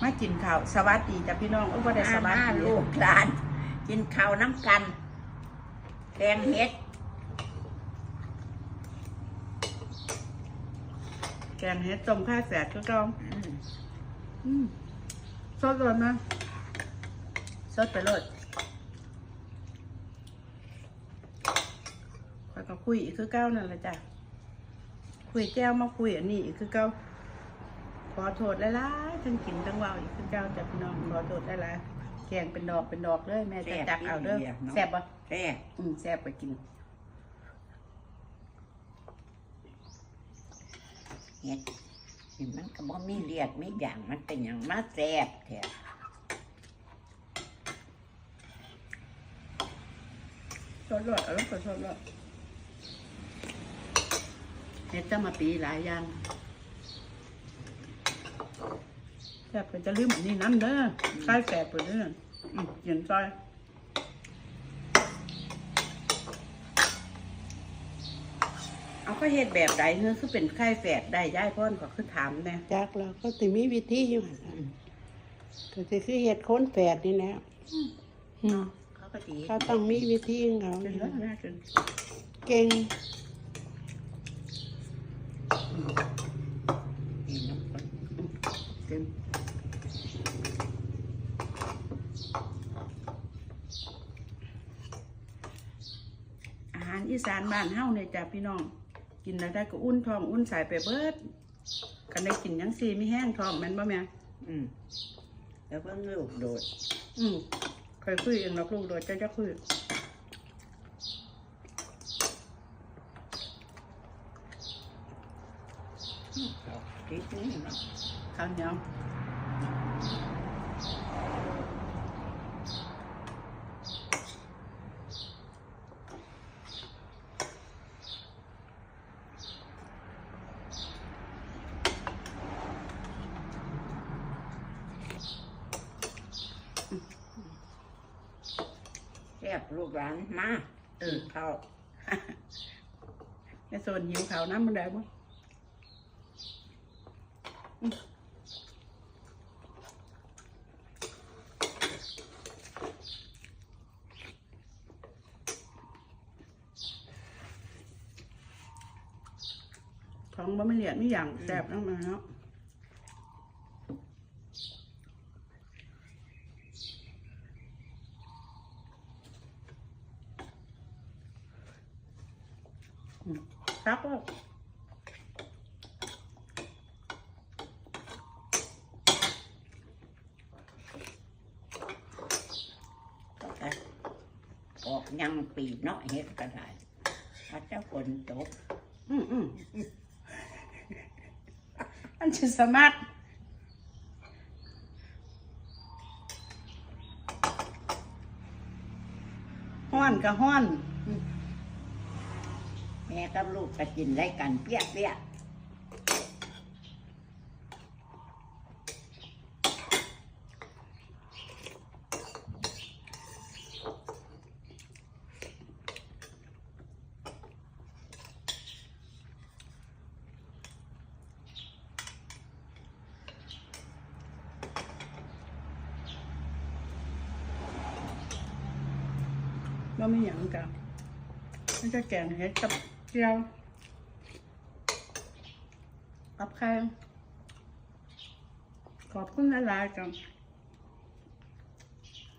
มากินข้าวสวัสดีจ้ะพี่น้องโอ้บ่ได้สมาวัสมาดีลูกหลาน กินข้าวน้ำกันแกงเห็ด แกงเห็ดต้มข้าวแสดคือเก่าอืมอืมสดเลยนะสดไปเลยข้อยก็คุยอีกคือเก้านั่นแหละจ้ะคุยแก้วมาคุยอันนี้อีกคือเก้า ขอโทษหลายๆทั้งกินทั้งเว่าอีกคือเก้าจ้ะพี่น้องขอโทษหลายๆแกงเป็นดอกเป็นดอกเลยแม่จะจักเอาเด้อแซ่บปะแซ่บอืมแซ่บไปกินเห็ดนี่มันก็บ่มีเลียดมีอย่างมันเป็นอย่างมาแซ่บแท้สดรสเอาลูกก็สดรสเฮ็ดจะมาปีหลายอย่าง แซ่บก็จะลืมอันนี้น้ำเด้อใส่แซ่บไปเด้ออืมเย็นซอยเอาก็เฮ็ดแบบใดเฮ้อคือเป็นไข่แฝดได้ย้ายพ่อนก็คือถามแน่จักเราก็สิมีวิธีอยู่หั่นน่ะก็สิคือเฮ็ดโคนแฝดนี่แหละอืมเขาก็ดีเขาต้องมีวิธีของเขาเป็นแล้วน่ากินเก่ง นี่น้ำข้น เต็ม อาหารอีสานบ้านเฮาเนี่ยจ้ะพี่น้อง กินแล้วได้ก็อุ่นท้องอุ่นสายไปเบิดกันได้กินหยังซีไม่แห้งท้องแม่นบ่แม่อืมแล้วเพิ่งลูกโดด อืมเคยคุยเองหรอกลูกโดยเจ้าจะคุยเอาคิดนี่เนาะข้าวเหนียว แซ่บลูกหลานมาเออเข้าวในโซนหิวข้าวน้ำมันได้บ่อืมท้องบ่ไม่เหลียดไม่หยั่งแซ่บน้ำมาเนาะ ครับก็ก็ได้ออกยังปีเนาะเฮ็ดก็ได้ถ้าเจ้าฝนตก อืมอืมอันจะสามารถห้อนกับห้อน แม่กับลูกก็กินได้กันเปี้ยเปี้ยก็ไม่หยังกับมันจะแกงเห็ดกับ เจียวกับ